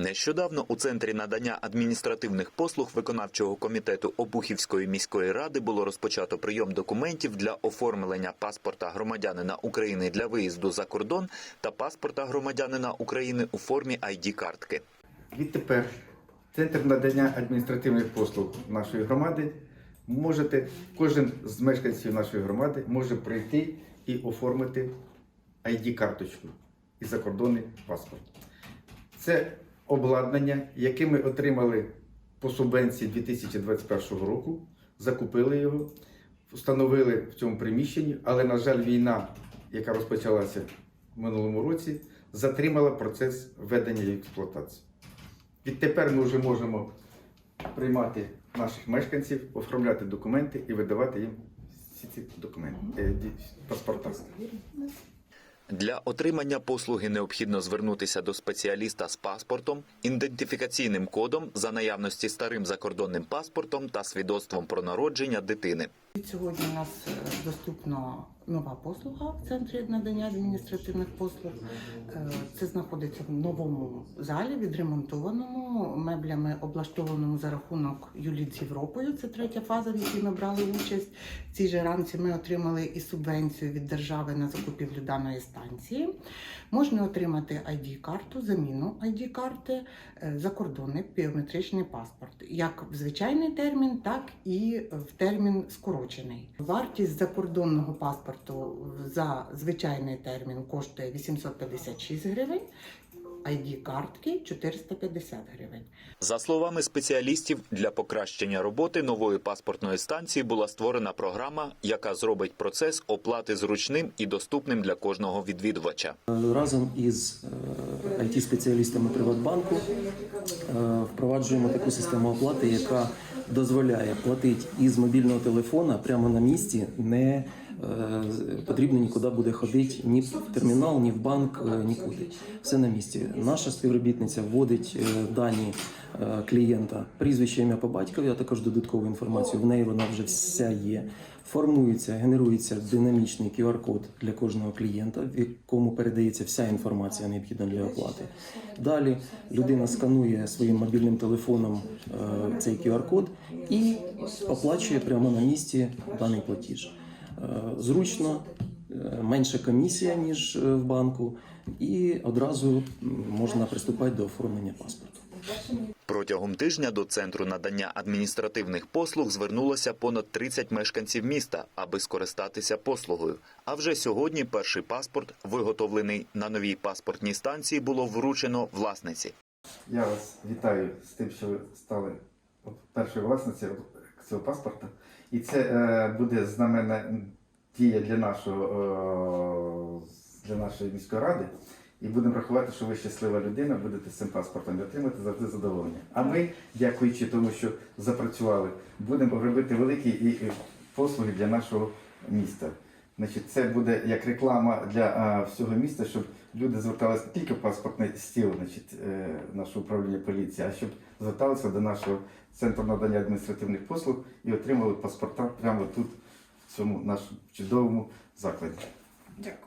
Нещодавно у центрі надання адміністративних послуг виконавчого комітету Обухівської міської ради було розпочато прийом документів для оформлення паспорта громадянина України для виїзду за кордон та паспорта громадянина України у формі id картки Відтепер Центр надання адміністративних послуг нашої громади можете, кожен з мешканців нашої громади може прийти і оформити ID-карточку і закордонний паспорт. Це обладнання, яке ми отримали по субвенції 2021 року, закупили його, встановили в цьому приміщенні, але, на жаль, війна, яка розпочалася в минулому році, затримала процес введення в експлуатацію. Відтепер ми вже можемо приймати наших мешканців, оформляти документи і видавати їм всі ці документи, е, паспорта. Для отримання послуги необхідно звернутися до спеціаліста з паспортом, ідентифікаційним кодом за наявності старим закордонним паспортом та свідоцтвом про народження дитини. Сьогодні у нас е, доступна нова послуга в центрі надання адміністративних послуг. Е, Це знаходиться в новому залі, відремонтованому, меблями облаштованому за рахунок Юліт з Європою. Це третя фаза, в якій ми брали участь. В цій же ранці ми отримали і субвенцію від держави на закупівлю даної станції. Можна отримати ID-карту, заміну ID-карти, е, закордонний біометричний паспорт, як в звичайний термін, так і в термін скорочений. Вартість закордонного паспорту за звичайний термін коштує 856 гривень, ID-картки 450 гривень. За словами спеціалістів, для покращення роботи нової паспортної станції була створена програма, яка зробить процес оплати зручним і доступним для кожного відвідувача. Разом із it спеціалістами Приватбанку е, впроваджуємо таку систему оплати, яка дозволяє платити із мобільного телефона прямо на місці. Не е, потрібно нікуди буде ходити ні в термінал, ні в банк, е, нікуди. Все на місці. Наша співробітниця вводить е, дані е, клієнта, прізвище ім'я по батькові, а також додаткову інформацію. В неї вона вже вся є. Формується, генерується динамічний QR-код для кожного клієнта, в якому передається вся інформація необхідна для оплати. Далі людина сканує своїм мобільним телефоном е, цей QR-код і оплачує прямо на місці даний платіж. Е, Зручно, е, менша комісія ніж е, в банку, і одразу можна приступати до оформлення паспорту. Протягом тижня до центру надання адміністративних послуг звернулося понад 30 мешканців міста, аби скористатися послугою. А вже сьогодні перший паспорт, виготовлений на новій паспортній станції, було вручено власниці. Я вас вітаю з тим, що ви стали першою власницею цього паспорта. І це е, буде знаменна дія для, нашого, е, для нашої міської ради. І будемо рахувати, що ви щаслива людина, будете з цим паспортом отримати завжди задоволення. А ми, дякуючи тому, що запрацювали, будемо робити великі і послуги для нашого міста. Значить, це буде як реклама для а, всього міста, щоб люди зверталися не тільки в паспортний стіл, значить, е, нашого управління поліції, а щоб зверталися до нашого центру надання адміністративних послуг і отримали паспорта прямо тут, в цьому нашому чудовому закладі. Дякую.